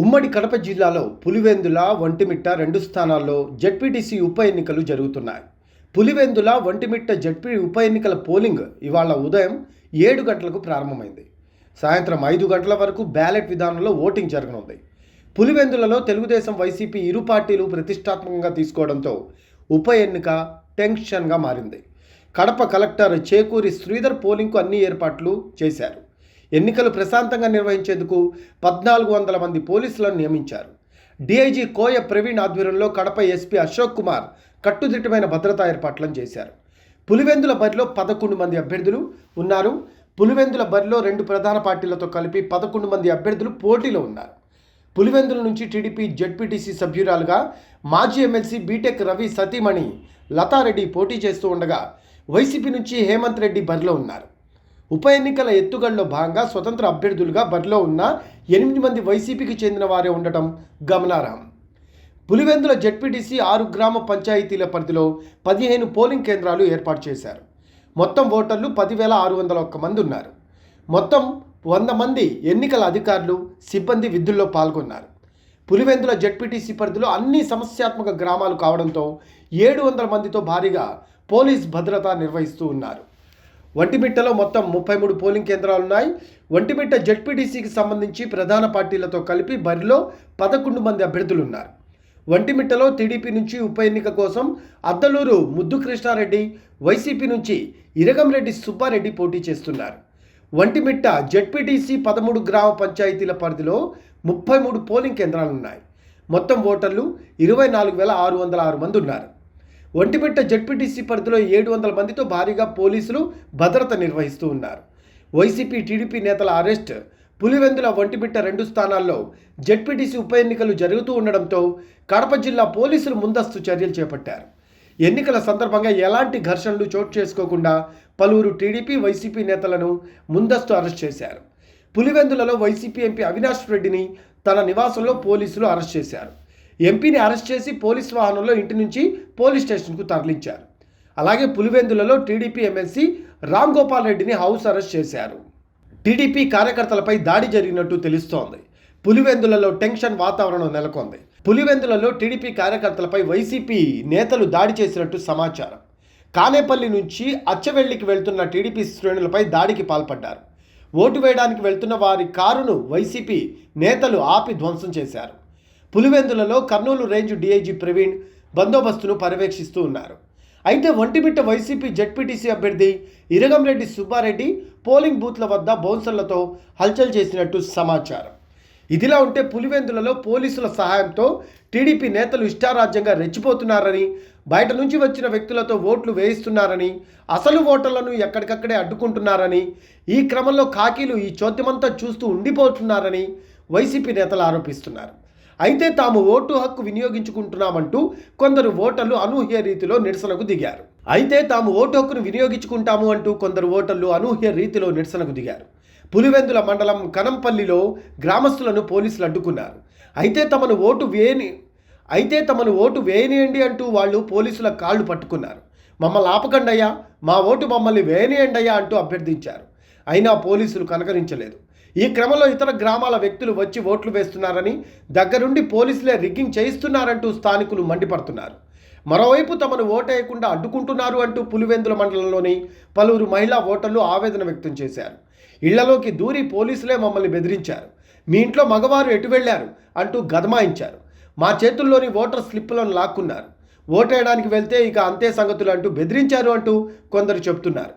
ఉమ్మడి కడప జిల్లాలో పులివెందుల ఒంటిమిట్ట రెండు స్థానాల్లో జడ్పీటీసీ ఉప ఎన్నికలు జరుగుతున్నాయి. పులివెందుల ఒంటిమిట్ట జడ్పీ ఉప ఎన్నికల పోలింగ్ ఇవాళ ఉదయం ఏడు గంటలకు ప్రారంభమైంది. సాయంత్రం ఐదు గంటల వరకు బ్యాలెట్ విధానంలో ఓటింగ్ జరగనుంది. పులివెందులలో తెలుగుదేశం వైసీపీ ఇరు పార్టీలు ప్రతిష్టాత్మకంగా తీసుకోవడంతో ఉప ఎన్నిక టెన్షన్గా మారింది. కడప కలెక్టర్ చేకూరి శ్రీధర్ పోలింగ్కు అన్ని ఏర్పాట్లు చేశారు. ఎన్నికలు ప్రశాంతంగా నిర్వహించేందుకు పద్నాలుగు వందల మంది పోలీసులను నియమించారు. డీఐజీ కోయ ప్రవీణ్ ఆధ్వర్యంలో కడప ఎస్పీ అశోక్ కుమార్ కట్టుదిట్టమైన భద్రతా ఏర్పాట్లను చేశారు. పులివెందుల బరిలో పదకొండు మంది అభ్యర్థులు ఉన్నారు. పులివెందుల బరిలో రెండు ప్రధాన పార్టీలతో కలిపి పదకొండు మంది అభ్యర్థులు పోటీలో ఉన్నారు. పులివెందుల నుంచి టీడీపీ జడ్పీటీసీ సభ్యురాలుగా మాజీ ఎమ్మెల్సీ బీటెక్ రవి సతీమణి లతారెడ్డి పోటీ చేస్తూ ఉండగా వైసీపీ నుంచి హేమంత్ రెడ్డి బరిలో ఉన్నారు. ఉప ఎన్నికల ఎత్తుగడలో భాగంగా స్వతంత్ర అభ్యర్థులుగా బరిలో ఉన్న ఎనిమిది మంది వైసీపీకి చెందిన వారే ఉండటం గమనార్హం. పులివెందుల జడ్పీటీసీ ఆరు గ్రామ పంచాయతీల పరిధిలో పదిహేను పోలింగ్ కేంద్రాలు ఏర్పాటు చేశారు. మొత్తం ఓటర్లు పదివేల ఆరు వందల ఒక్క మంది ఉన్నారు. మొత్తం వంద మంది ఎన్నికల అధికారులు సిబ్బంది విధుల్లో పాల్గొన్నారు. పులివెందుల జడ్పీటీసీ పరిధిలో అన్ని సమస్యాత్మక గ్రామాలు కావడంతో ఏడు వందల మందితో భారీగా పోలీస్ భద్రత నిర్వహిస్తూ ఉన్నారు. ఒంటిమిట్టలో మొత్తం ముప్పై మూడు పోలింగ్ కేంద్రాలు ఉన్నాయి. ఒంటిమిట్ట జడ్పీటీసీకి సంబంధించి ప్రధాన పార్టీలతో కలిపి బరిలో పదకొండు మంది అభ్యర్థులు ఉన్నారు ఒంటిమిట్టలో టీడీపీ నుంచి ఉప ఎన్నిక కోసం అద్దలూరు ముద్దు కృష్ణారెడ్డి వైసీపీ నుంచి ఇరగంరెడ్డి సుబ్బారెడ్డి పోటీ చేస్తున్నారు. ఒంటిమిట్ట జడ్పీటీసీ పదమూడు గ్రామ పంచాయతీల పరిధిలో ముప్పై మూడు పోలింగ్ కేంద్రాలు ఉన్నాయి మొత్తం ఓటర్లు ఇరవై నాలుగు వేల ఆరు వందల ఆరు మంది ఉన్నారు. ఒంటిమిట్ట జడ్పీటీసీ పరిధిలో ఏడు వందల మందితో భారీగా పోలీసులు భద్రత నిర్వహిస్తూ ఉన్నారు. వైసీపీ టీడీపీ నేతల అరెస్ట్ పులివెందుల ఒంటిమిట్ట రెండు స్థానాల్లో జడ్పీటీసీ ఉప ఎన్నికలు జరుగుతూ ఉండడంతో కడప జిల్లా పోలీసులు ముందస్తు చర్యలు చేపట్టారు. ఎన్నికల సందర్భంగా ఎలాంటి ఘర్షణలు చోటు చేసుకోకుండా పలువురు టీడీపీ వైసీపీ నేతలను ముందస్తు అరెస్ట్ చేశారు. పులివెందులలో వైసీపీ ఎంపీ అవినాష్ రెడ్డిని తన నివాసంలో పోలీసులు అరెస్ట్ చేశారు. ఎంపీని అరెస్ట్ చేసి పోలీస్ వాహనంలో ఇంటి నుంచి పోలీస్ స్టేషన్కు తరలించారు. అలాగే పులివెందులలో టీడీపీ ఎమ్మెల్సీ రామ్ గోపాల్ రెడ్డిని హౌస్ అరెస్ట్ చేశారు. టీడీపీ కార్యకర్తలపై దాడి జరిగినట్టు తెలుస్తోంది. పులివెందులలో టెన్షన్ వాతావరణం నెలకొంది. పులివెందులలో టీడీపీ కార్యకర్తలపై వైసీపీ నేతలు దాడి చేసినట్టు సమాచారం. కానేపల్లి నుంచి అచ్చవెల్లికి వెళ్తున్న టీడీపీ శ్రేణులపై దాడికి పాల్పడ్డారు. ఓటు వేయడానికి వెళ్తున్న వారి కారును వైసీపీ నేతలు ఆపి ధ్వంసం చేశారు. పులివెందులలో కర్నూలు రేంజ్ డీఐజీ ప్రవీణ్ బందోబస్తును పర్యవేక్షిస్తూ ఉన్నారు. అయితే ఒంటిమిట్ట వైసీపీ జడ్పీటీసీ అభ్యర్థి ఇరగంరెడ్డి సుబ్బారెడ్డి పోలింగ్ బూత్ల వద్ద బౌన్సర్లతో హల్చల్ చేసినట్టు సమాచారం. ఇదిలా ఉంటే పులివెందులలో పోలీసుల సహాయంతో టీడీపీ నేతలు ఇష్టారాజ్యంగా రెచ్చిపోతున్నారని బయట నుంచి వచ్చిన వ్యక్తులతో ఓట్లు వేయిస్తున్నారని అసలు ఓటర్లను ఎక్కడికక్కడే అడ్డుకుంటున్నారని ఈ క్రమంలో కాకీలు ఈ చోద్యమంతా చూస్తూ ఉండిపోతున్నారని వైసీపీ నేతలు ఆరోపిస్తున్నారు. అయితే తాము ఓటు హక్కు వినియోగించుకుంటున్నామంటూ కొందరు ఓటర్లు అనూహ్య రీతిలో నిరసనకు దిగారు. అయితే తాము ఓటు హక్కును వినియోగించుకుంటాము అంటూ కొందరు ఓటర్లు అనూహ్య రీతిలో నిరసనకు దిగారు. పులివెందుల మండలం కనంపల్లిలో గ్రామస్తులను పోలీసులు అడ్డుకున్నారు. అయితే తమను ఓటు వేయని అయితే తమను ఓటు వేయనియండి అంటూ వాళ్ళు పోలీసుల కాళ్ళు పట్టుకున్నారు. మమ్మల్ని ఆపకండయ్యా మా ఓటు మమ్మల్ని వేయనియండి అయ్యా అంటూ అభ్యర్థించారు. అయినా పోలీసులు కనకరించలేదు. ఈ క్రమంలో ఇతర గ్రామాల వ్యక్తులు వచ్చి ఓట్లు వేస్తున్నారని దగ్గరుండి పోలీసులే రిగ్గింగ్ చేయిస్తున్నారంటూ స్థానికులు మండిపడుతున్నారు. మరోవైపు తమను ఓటేయకుండా అడ్డుకుంటున్నారు అంటూ పులివెందుల మండలంలోని పలువురు మహిళా ఓటర్లు ఆవేదన వ్యక్తం చేశారు. ఇళ్ళలోకి దూరి పోలీసులే మమ్మల్ని బెదిరించారు. మీ ఇంట్లో మగవారు ఎటు వెళ్ళారు? అంటూ గదమాయించారు. మా చేతుల్లోని ఓటర్ స్లిప్పులను లాక్కున్నారు. ఓటేయడానికి వెళ్తే ఇక అంతే సంగతులు అంటూ బెదిరించారు అంటూ కొందరు చెప్తున్నారు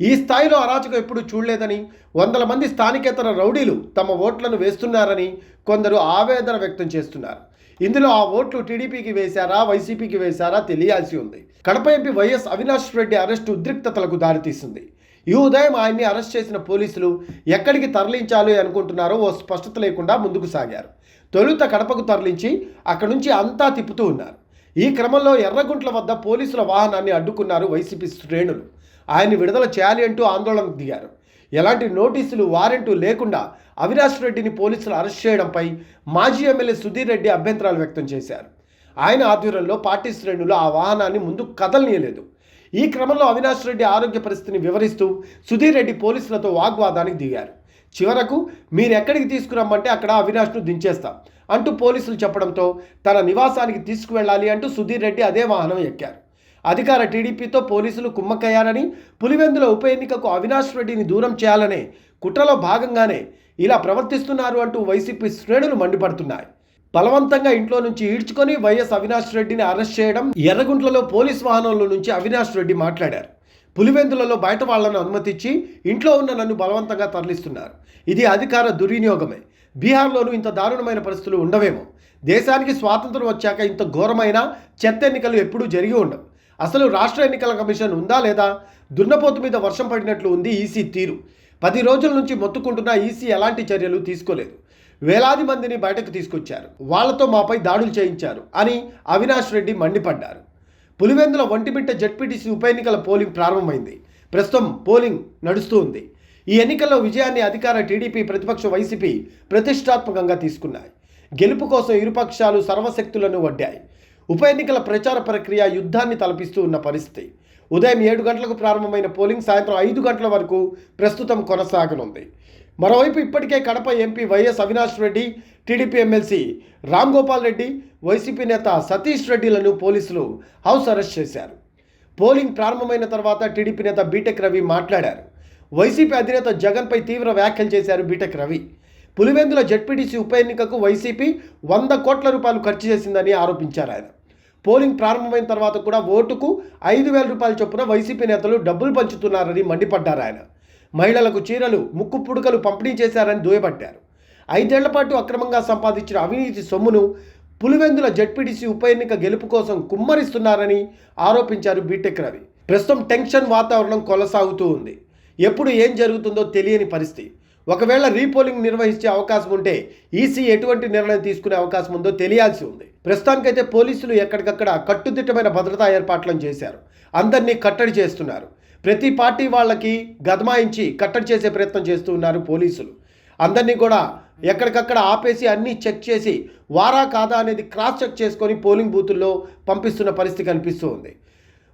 ఈ స్థాయిలో అరాచకం ఎప్పుడు చూడలేదని వందల మంది స్థానికేతర రౌడీలు తమ ఓట్లను వేస్తున్నారని కొందరు ఆవేదన వ్యక్తం చేస్తున్నారు. ఇందులో ఆ ఓట్లు టీడీపీకి వేశారా వైసీపీకి వేశారా తెలియాల్సి ఉంది. Kadapa MP YS Avinash Reddy arrest ఉద్రిక్తతలకు దారితీసింది. ఈ ఉదయం ఆయన్ని అరెస్ట్ చేసిన పోలీసులు ఎక్కడికి తరలించాలి అనుకుంటున్నారో ఓ స్పష్టత లేకుండా ముందుకు సాగారు. తొలుత కడపకు తరలించి అక్కడి నుంచి అంతా తిప్పుతూ ఉన్నారు. ఈ క్రమంలో ఎర్రగుంట్ల వద్ద పోలీసుల వాహనాన్ని అడ్డుకున్నారు వైసీపీ శ్రేణులు. ఆయన్ని విడుదల చేయాలి అంటూ ఆందోళనకు దిగారు. ఎలాంటి నోటీసులు వారెంటు లేకుండా అవినాష్ రెడ్డిని పోలీసులు అరెస్ట్ చేయడంపై మాజీ ఎమ్మెల్యే సుధీర్ రెడ్డి అభ్యంతరాలు వ్యక్తం చేశారు. ఆయన ఆధ్వర్యంలో పార్టీ శ్రేణులు ఆ వాహనాన్ని ముందు కదలనీయలేదు. ఈ క్రమంలో అవినాష్ రెడ్డి ఆరోగ్య పరిస్థితిని వివరిస్తూ సుధీర్ రెడ్డి పోలీసులతో వాగ్వాదానికి దిగారు. చివరకు మీరు ఎక్కడికి తీసుకురమ్మంటే అక్కడ అవినాష్ను దించేస్తాం అంటూ పోలీసులు చెప్పడంతో తన నివాసానికి తీసుకువెళ్ళాలి అంటూ సుధీర్ రెడ్డి అదే వాహనం ఎక్కారు. అధికార టీడీపీతో పోలీసులు కుమ్మక్కయ్యారని పులివెందుల ఉప ఎన్నికకు అవినాష్ రెడ్డిని దూరం చేయాలనే కుట్రలో భాగంగానే ఇలా ప్రవర్తిస్తున్నారు అంటూ వైసీపీ శ్రేణులు మండిపడుతున్నాయి. బలవంతంగా ఇంట్లో నుంచి ఈడ్చుకొని వైఎస్ అవినాష్ రెడ్డిని అరెస్ట్ చేయడం ఎర్రగుంట్లలో పోలీస్ వాహనంలో నుంచి అవినాష్ రెడ్డి మాట్లాడారు. పులివెందులలో బయట వాళ్ళను అనుమతించి ఇంట్లో ఉన్న నన్ను బలవంతంగా తరలిస్తున్నారు. ఇది అధికార దుర్వినియోగమే. బీహార్లోనూ ఇంత దారుణమైన పరిస్థితులు ఉండవేమో. దేశానికి స్వాతంత్రం వచ్చాక ఇంత ఘోరమైన చెత్త ఎన్నికలు ఎప్పుడూ జరిగి ఉండవు. అసలు రాష్ట్ర ఎన్నికల కమిషన్ ఉందా లేదా? దున్నపోతు మీద వర్షం పడినట్లు ఉంది ఈసీ తీరు. పది రోజుల నుంచి మొత్తుకుంటున్న ఈసీ ఎలాంటి చర్యలు తీసుకోలేదు. వేలాది మందిని బయటకు తీసుకొచ్చారు. వాళ్ళతో మాపై దాడులు చేయించారు అని అవినాష్ రెడ్డి మండిపడ్డారు. పులివెందుల ఒంటిమిట్ట జడ్పీటీసీ ఉప ఎన్నికల పోలింగ్ ప్రారంభమైంది. ప్రస్తుతం పోలింగ్ నడుస్తూ ఉంది. ఈ ఎన్నికల్లో విజయాన్ని అధికార టీడీపీ ప్రతిపక్ష వైసీపీ ప్రతిష్టాత్మకంగా తీసుకున్నాయి. గెలుపు కోసం ఇరుపక్షాలు సర్వశక్తులను వడ్డాయి. ఉప ఎన్నికల ప్రచార ప్రక్రియ యుద్ధాన్ని తలపిస్తూ ఉన్న పరిస్థితి. ఉదయం ఏడు గంటలకు ప్రారంభమైన పోలింగ్ సాయంత్రం ఐదు గంటల వరకు ప్రస్తుతం కొనసాగనుంది. మరోవైపు ఇప్పటికే Kadapa MP YS Avinash Reddy TDP MLC Ram Gopal Reddy YCP నేత సతీష్ రెడ్డిలను పోలీసులు హౌస్ అరెస్ట్ చేశారు. పోలింగ్ ప్రారంభమైన తర్వాత టీడీపీ నేత బీటెక్ రవి మాట్లాడారు. వైసీపీ అధినేత జగన్పై తీవ్ర వ్యాఖ్యలు చేశారు బీటెక్ రవి. పులివెందుల జడ్పీటీసీ ఉప ఎన్నికకు వైసీపీ వంద కోట్ల రూపాయలు ఖర్చు చేసిందని ఆరోపించారు ఆయన. పోలింగ్ ప్రారంభమైన తర్వాత కూడా ఓటుకు ఐదు వేల రూపాయల చొప్పున వైసీపీ నేతలు డబ్బులు పంచుతున్నారని మండిపడ్డారు ఆయన. మహిళలకు చీరలు ముక్కు పుడకలు పంపిణీ చేశారని దుయ్యబట్టారు ఐదేళ్ళ పాటు అక్రమంగా సంపాదించిన అవినీతి సొమ్మును పులివెందుల జడ్పీటీసీ ఉప ఎన్నిక గెలుపు కోసం కుమ్మరిస్తున్నారని ఆరోపించారు బీటెక్ రవి. ప్రస్తుతం టెన్షన్ వాతావరణం కొనసాగుతూ ఉంది. ఎప్పుడు ఏం జరుగుతుందో తెలియని పరిస్థితి. ఒకవేళ రీపోలింగ్ నిర్వహించే అవకాశం ఉంటే ఈసీ ఎటువంటి నిర్ణయం తీసుకునే అవకాశం ఉందో తెలియాల్సి ఉంది. ప్రస్తుతానికైతే పోలీసులు ఎక్కడికక్కడ కట్టుదిట్టమైన భద్రతా ఏర్పాట్లను చేశారు. అందరినీ కట్టడి చేస్తున్నారు. ప్రతి పార్టీ వాళ్ళకి గదమాయించి కట్టడి చేసే ప్రయత్నం చేస్తూ ఉన్నారు పోలీసులు. అందరినీ కూడా ఎక్కడికక్కడ ఆపేసి అన్నీ చెక్ చేసి వారా కాదా అనేది క్రాస్ చెక్ చేసుకొని పోలింగ్ బూతుల్లో పంపిస్తున్న పరిస్థితి కనిపిస్తూ ఉంది.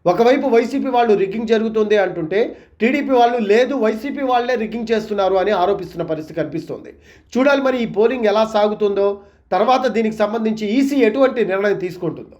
ఒకవైపు వైసీపీ వాళ్ళు రిగ్గింగ్ జరుగుతుంది అంటుంటే టీడీపీ వాళ్ళు లేదు వైసీపీ వాళ్ళే రిగ్గింగ్ చేస్తున్నారు అని ఆరోపిస్తున్న పరిస్థితి కనిపిస్తోంది. చూడాలి మరి ఈ పోలింగ్ ఎలా సాగుతుందో. తర్వాత దీనికి సంబంధించి ఈసీ ఎటువంటి నిర్ణయం తీసుకుంటుందో.